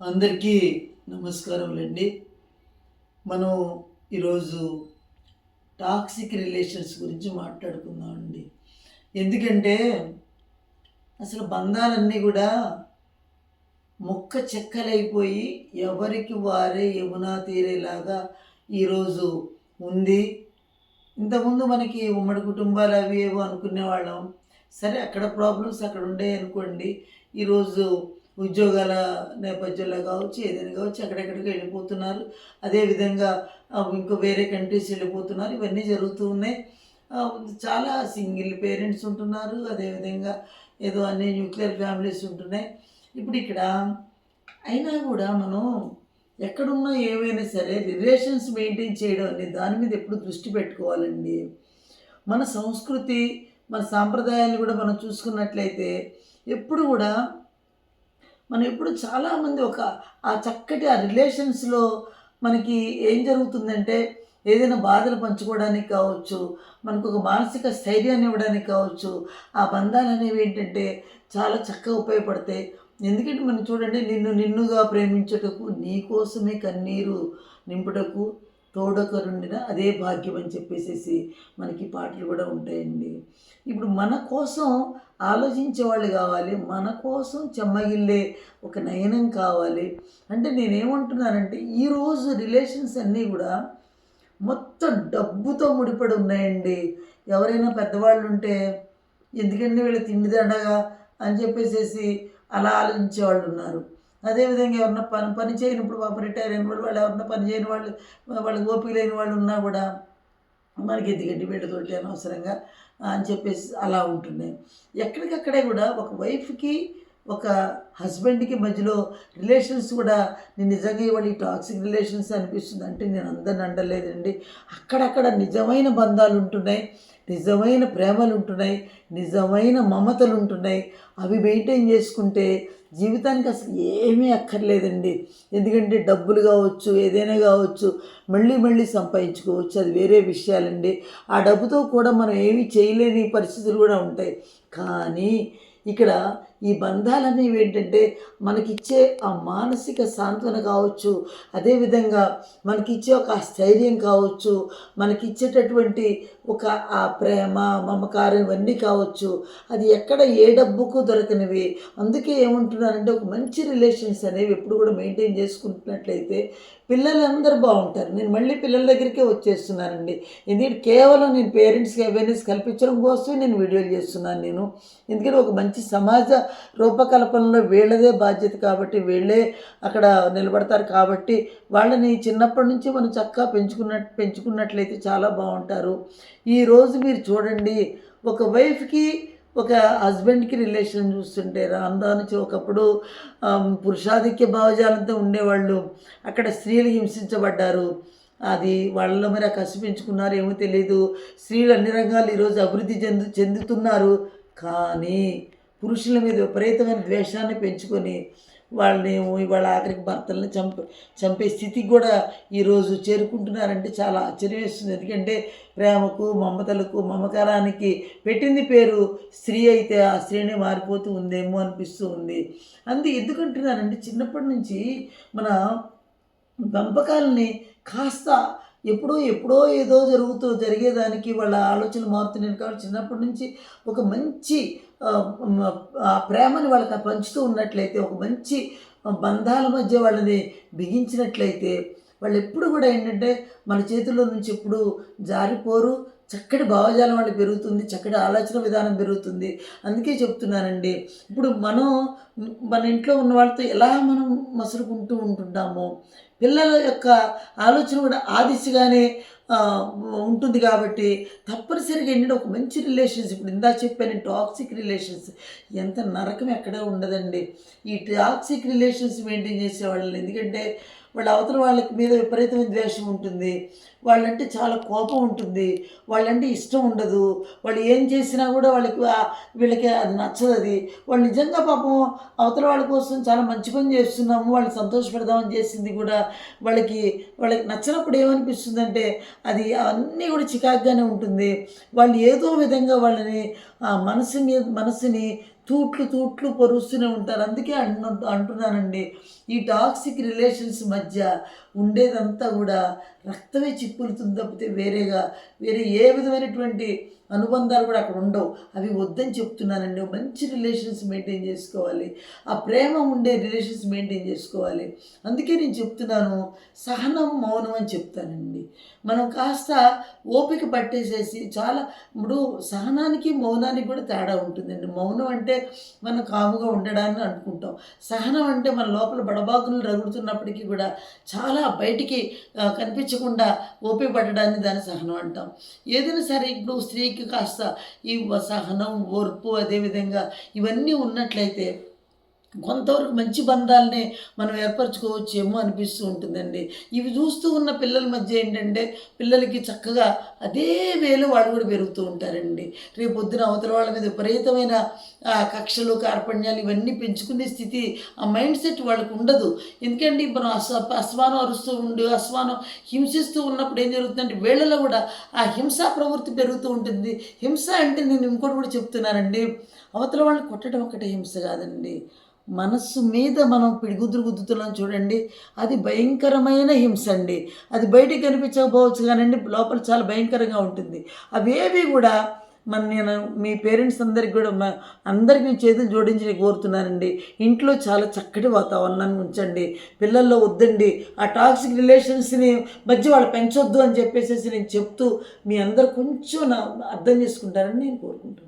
అందరికీ నమస్కారములండి. మనం ఈరోజు టాక్సిక్ రిలేషన్స్ గురించి మాట్లాడుకుందామండి. ఎందుకంటే అసలు బంధాలన్నీ కూడా మొక్క చెక్కలైపోయి ఎవరికి వారే యమునా తీరేలాగా ఈరోజు ఉంది. ఇంతకుముందు మనకి ఉమ్మడి కుటుంబాలు అవి ఏవో అనుకునే వాళ్ళం సరే అక్కడ ప్రాబ్లమ్స్ అక్కడ ఉండే అనుకోండి ఈరోజు ఉద్యోగాల నేపథ్యంలో కావచ్చు ఏదైనా కావచ్చు అక్కడెక్కడికి వెళ్ళిపోతున్నారు. అదేవిధంగా ఇంకో వేరే కంట్రీస్ వెళ్ళిపోతున్నారు. ఇవన్నీ జరుగుతూ ఉన్నాయి. చాలా సింగిల్ పేరెంట్స్ ఉంటున్నారు. అదేవిధంగా ఏదో అన్ని న్యూక్లియర్ ఫ్యామిలీస్ ఉంటున్నాయి. ఇప్పుడు ఇక్కడ అయినా కూడా మనం ఎక్కడున్నా ఏమైనా సరే రిలేషన్స్ మెయింటైన్ చేయడం అనేది దాని మీద ఎప్పుడు దృష్టి పెట్టుకోవాలండి. మన సంస్కృతి మన సాంప్రదాయాలు కూడా మనం చూసుకున్నట్లయితే ఎప్పుడు కూడా మనం ఎప్పుడు చాలామంది ఒక ఆ చక్కటి ఆ రిలేషన్స్లో మనకి ఏం జరుగుతుందంటే ఏదైనా బాధలు పంచుకోవడానికి కావచ్చు మనకు ఒక మానసిక స్థైర్యాన్ని ఇవ్వడానికి కావచ్చు ఆ బంధాలు అనేవి ఏంటంటే చాలా చక్కగా ఉపయోగపడతాయి. ఎందుకంటే మనం చూడండి నిన్ను నిన్నుగా ప్రేమించుటకు నీ కోసమే కన్నీరు నింపుటకు తోడకరుండిన అదే భాగ్యం అని చెప్పేసేసి మనకి పాటలు కూడా ఉంటాయండి. ఇప్పుడు మన కోసం ఆలోచించే వాళ్ళు కావాలి మన కోసం చెమ్మగిల్లే ఒక నయనం కావాలి. అంటే నేనేమంటున్నానంటే ఈరోజు రిలేషన్స్ అన్నీ కూడా మొత్తం డబ్బుతో ముడిపడి ఉన్నాయండి. ఎవరైనా పెద్దవాళ్ళు ఉంటే ఎందుకంటే వీళ్ళు తిండి దండగా? అని చెప్పేసేసి అలా ఆలోచించే వాళ్ళు ఉన్నారు అదేవిధంగా ఎవరన్నా పని పని చేయనప్పుడు పాప రిటైర్ అయిన వాళ్ళు వాళ్ళు ఎవరన్నా పని చేయని వాళ్ళు వాళ్ళకి ఓపిక లేని వాళ్ళు ఉన్నా కూడా మనకి ఎందుకంటే వీళ్ళతోటి అనవసరంగా అని చెప్పేసి అలా ఉంటున్నాయి ఎక్కడికక్కడే కూడా ఒక వైఫ్కి ఒక హస్బెండ్కి మధ్యలో రిలేషన్స్ కూడా నేను నిజంగా ఇవాళ ఈ టాక్సిక్ రిలేషన్స్ అనిపిస్తుంది అంటే నేను అందరిని అండలేదండి. అక్కడక్కడ నిజమైన బంధాలు ఉంటున్నాయి నిజమైన ప్రేమలు ఉంటున్నాయి నిజమైన మమతలు ఉంటున్నాయి. అవి మెయింటైన్ చేసుకుంటే జీవితానికి అసలు ఏమీ అక్కర్లేదండి. ఎందుకంటే డబ్బులు కావచ్చు ఏదైనా కావచ్చు మళ్ళీ మళ్ళీ సంపాదించుకోవచ్చు. అది వేరే విషయాలండి. ఆ డబ్బుతో కూడా మనం ఏమీ చేయలేని పరిస్థితులు కూడా ఉంటాయి. కానీ ఇక్కడ ఈ బంధాలనేవి ఏంటంటే మనకిచ్చే ఆ మానసిక సాంత్వన కావచ్చు అదేవిధంగా మనకిచ్చే ఒక స్థైర్యం కావచ్చు మనకిచ్చేటటువంటి ఒక ఆ ప్రేమ మమకారం ఇవన్నీ కావచ్చు అది ఎక్కడ ఏ డబ్బుకు దొరకనివి. అందుకే ఏముంటున్నారంటే ఒక మంచి రిలేషన్స్ అనేవి ఎప్పుడు కూడా మెయింటైన్ చేసుకుంటున్నట్లయితే పిల్లలందరూ బాగుంటారు. నేను మళ్ళీ పిల్లల దగ్గరికే వచ్చేస్తున్నానండి. ఎందుకంటే కేవలం నేను పేరెంట్స్కి అవేర్నెస్ కల్పించడం కోసమే నేను వీడియోలు చేస్తున్నాను నేను. ఎందుకంటే ఒక మంచి సమాజ రూపకల్పనలో వీళ్ళదే బాధ్యత కాబట్టి వీళ్ళే అక్కడ నిలబడతారు కాబట్టి వాళ్ళని చిన్నప్పటి నుంచి మనం చక్కగా పెంచుకున్నట్టు పెంచుకున్నట్లయితే చాలా బాగుంటారు. ఈరోజు మీరు చూడండి ఒక వైఫ్కి ఒక హస్బెండ్కి రిలేషన్ చూస్తుంటే రాను ఒకప్పుడు పురుషాధిక్య భావజాలంతో ఉండేవాళ్ళు. అక్కడ స్త్రీలు హింసించబడ్డారు. అది వాళ్ళలో మరి కసిపించుకున్నారు కసి ఏమో తెలియదు స్త్రీలు అన్ని రంగాలు ఈరోజు అభివృద్ధి చెందు చెందుతున్నారు. కానీ పురుషుల మీద విపరీతమైన ద్వేషాన్ని పెంచుకొని వాళ్ళని వాళ్ళ ఆఖరికి భర్తల్ని చంపే చంపే స్థితికి కూడా ఈరోజు చేరుకుంటున్నారంటే చాలా ఆశ్చర్యం వేస్తుంది. ఎందుకంటే ప్రేమకు మమతలకు మమకారానికి పెట్టింది పేరు స్త్రీ అయితే ఆ స్త్రీనే మారిపోతూ ఉందేమో అనిపిస్తూ ఉంది. అందు ఎందుకంటున్నానంటే చిన్నప్పటి నుంచి మన పెంపకాలని కాస్త ఎప్పుడో ఎప్పుడో ఏదో జరుగుతూ జరిగేదానికి వాళ్ళ ఆలోచనలు మారుతున్నాయి. కాబట్టి చిన్నప్పటి నుంచి ఒక మంచి ఆ, ప్రేమని వాళ్ళకి పంచుతూ ఉన్నట్లయితే ఒక మంచి బంధాల మధ్య వాళ్ళని బిగించినట్లయితే వాళ్ళు ఎప్పుడు కూడా ఏంటంటే మన చేతుల్లో నుంచి ఎప్పుడు జారిపోరు. చక్కటి భావజాలం వాళ్ళు పెరుగుతుంది. చక్కటి ఆలోచన విధానం పెరుగుతుంది. అందుకే చెప్తున్నానండి. ఇప్పుడు మనం మన ఇంట్లో ఉన్న వాళ్ళతో ఎలా మనం మసురుకుంటూ ఉంటున్నామో పిల్లల యొక్క ఆలోచన కూడా ఆ దిశగానే ఉంటుంది కాబట్టి తప్పనిసరిగా ఏంటంటే ఒక మంచి రిలేషన్స్ ఇప్పుడు ఇందా చెప్పాను టాక్సిక్ రిలేషన్స్ ఎంత నరకం ఎక్కడే ఉండదండి. ఈ టాక్సిక్ రిలేషన్స్ మెయింటైన్ చేసేవాళ్ళని. ఎందుకంటే వాళ్ళ అవతల వాళ్ళకి మీద విపరీతమైన ద్వేషం ఉంటుంది. వాళ్ళంటే చాలా కోపం ఉంటుంది. వాళ్ళంటే ఇష్టం ఉండదు. వాళ్ళు ఏం చేసినా కూడా వాళ్ళకి వీళ్ళకి అది నచ్చదు అది. వాళ్ళు నిజంగా పాపం అవతల వాళ్ళ కోసం చాలా మంచి పని చేస్తున్నాము. వాళ్ళని సంతోషపెడదామని చేసింది కూడా వాళ్ళకి వాళ్ళకి నచ్చినప్పుడు ఏమనిపిస్తుందంటే అది అన్నీ కూడా చికాకుగానే ఉంటుంది. వాళ్ళు ఏదో విధంగా వాళ్ళని ఆ మనసుని తూట్లు తూట్లు పొరుస్తూనే ఉంటారు. అందుకే అంటు అంటున్నానండి ఈ టాక్సిక్ రిలేషన్స్ మధ్య ఉండేదంతా కూడా రక్తమే చిప్పులుతుంది తప్పితే వేరేగా వేరే ఏ విధమైనటువంటి అనుబంధాలు కూడా అక్కడ ఉండవు. అవి వద్దని చెప్తున్నానండి. మంచి రిలేషన్స్ మెయింటైన్ చేసుకోవాలి. ఆ ప్రేమ ఉండే రిలేషన్స్ మెయింటైన్ చేసుకోవాలి. అందుకే నేను చెప్తున్నాను సహనం మౌనం అని చెప్తానండి. మనం కాస్త ఓపిక పట్టేసేసి చాలా ఇప్పుడు సహనానికి మౌనానికి కూడా తేడా ఉంటుందండి. మౌనం అంటే మనం కాముగా ఉండడాన్ని అనుకుంటాం. సహనం అంటే మన లోపల బడబాకులు రగులుతున్నప్పటికీ కూడా చాలా బయటికి కనిపించకుండా ఓపిక పట్టడాన్ని దాన్ని సహనం అంటాం. ఏదైనా సరే ఇప్పుడు స్త్రీకి కాస్త ఈ సహనం ఓర్పు అదేవిధంగా ఇవన్నీ ఉన్నట్లయితే కొంతవరకు మంచి బంధాలనే మనం ఏర్పరచుకోవచ్చేమో అనిపిస్తూ ఉంటుందండి. ఇవి చూస్తూ ఉన్న పిల్లల మధ్య ఏంటంటే పిల్లలకి చక్కగా అదే వేలు వాళ్ళు కూడా పెరుగుతూ ఉంటారండి. రేపు పొద్దున అవతల వాళ్ళ మీద విపరీతమైన ఆ, కక్షలు కార్పణ్యాలు ఇవన్నీ పెంచుకునే స్థితి ఆ మైండ్ సెట్ వాళ్ళకు ఉండదు. ఎందుకంటే మనం అస అస్వానం అరుస్తూ ఉండి అస్వానం హింసిస్తూ ఉన్నప్పుడు ఏం జరుగుతుందంటే వీళ్ళలో కూడా ఆ హింసా ప్రవృత్తి పెరుగుతూ ఉంటుంది. హింస అంటే నేను ఇంకోటి కూడా చెప్తున్నానండి. అవతల వాళ్ళని కొట్టడం ఒకటే హింస కాదండి. మనస్సు మీద మనం పిడిగుద్దులు గుద్దుతున్నాం చూడండి. అది భయంకరమైన హింస అండి. అది బయటికి కనిపించకపోవచ్చు కానండి లోపల చాలా భయంకరంగా ఉంటుంది. అవేవి కూడా మన నేను మీ పేరెంట్స్ అందరికి కూడా మా అందరికీ నేను చేతులు జోడించి కోరుతున్నానండి. ఇంట్లో చాలా చక్కటి వాతావరణాన్ని ఉంచండి. పిల్లల్లో వద్దండి. ఆ టాక్సిక్ రిలేషన్స్ని మధ్య వాళ్ళు పెంచొద్దు అని చెప్పేసి నేను చెప్తూ మీ అందరు కొంచెం నా అర్థం చేసుకుంటారని నేను కోరుకుంటున్నాను.